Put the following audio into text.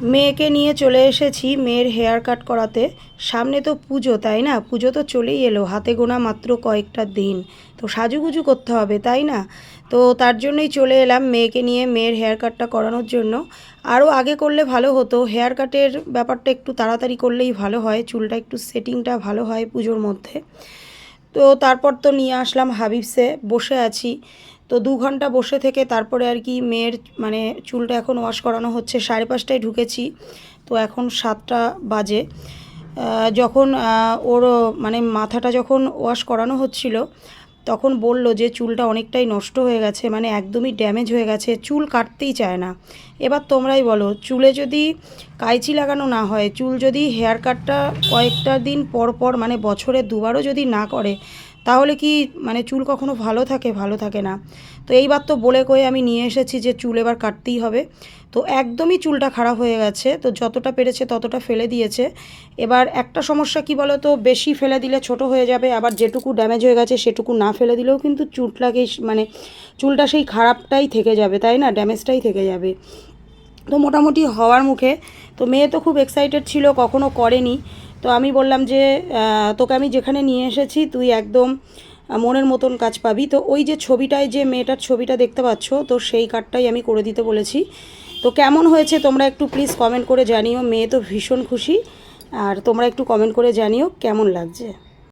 মেয়েকে নিয়ে চলে এসেছি মেয়ের হেয়ার কাট করাতে। সামনে তো পুজো, তাই না? পুজো তো চলেই এলো, হাতে গোনা মাত্র কয়েকটা দিন। তো সাজুগুজু করতে হবে, তাই না? তো তার জন্যই চলে এলাম মেয়েকে নিয়ে মেয়ের হেয়ার কাটটা করানোর জন্য। আরও আগে করলে ভালো হতো, হেয়ার কাটের ব্যাপারটা একটু তাড়াতাড়ি করলেই ভালো হয়, চুলটা একটু সেটিংটা ভালো হয় পুজোর মধ্যে। তো তারপর তো নিয়ে আসলাম হাবিবসে, বসে আছি। তো দু ঘণ্টা বসে থেকে তারপরে আর কি মেয়ের মানে চুলটা এখন ওয়াশ করানো হচ্ছে। সাড়ে পাঁচটায় ঢুকেছি, তো এখন সাতটা বাজে। যখন ওর মানে মাথাটা যখন ওয়াশ করানো হচ্ছিল তখন বলল যে চুলটা অনেকটাই নষ্ট হয়ে গেছে মানে একদমই ড্যামেজ হয়ে গেছে, চুল কাটতেই চায় না। এবার তোমরাই বলো, চুলে যদি কাইচি লাগানো না হয়, চুল যদি হেয়ার কাটটা কয়েকটা দিন পর পর মানে বছরে দুবারও যদি না করে, তাহলে কি মানে চুল কখনো ভালো থাকে? ভালো থাকে না। তো এইবার তো বলে কয়ে আমি নিয়ে এসেছি যে চুল এবার কাটতেই হবে। তো একদমই চুলটা খারাপ হয়ে গেছে, তো যতটা পেরেছে ততটা ফেলে দিয়েছে। এবার একটা সমস্যা কি বলো তো বেশি ফেলে দিলে ছোট হয়ে যাবে, আবার যেটুকু ড্যামেজ হয়ে গেছে সেটুকু না ফেলে দিলেও কিন্তু চুলটাকে মানে চুলটা সেই খারাপটাই থেকে যাবে, তাই না? ড্যামেজটাই থেকে যাবে। তো মোটামুটি হওয়ার মুখে, তো মেয়ে তো খুব এক্সাইটেড ছিল, কখনো করেনি। তো আমি বললাম যে তোকে আমি যেখানে নিয়ে এসেছি, তুই একদম মনের মতন কাজ পাবি। তো ওই যে ছবিটায় যে মেয়েটার ছবিটা দেখতে পাচ্ছ, তো সেই কার্ডটাই আমি করে দিতে বলেছি। তো কেমন হয়েছে তোমরা একটু প্লিজ কমেন্ট করে জানিও। মেয়ে তো ভীষণ খুশি। আর তোমরা একটু কমেন্ট করে জানিও কেমন লাগছে।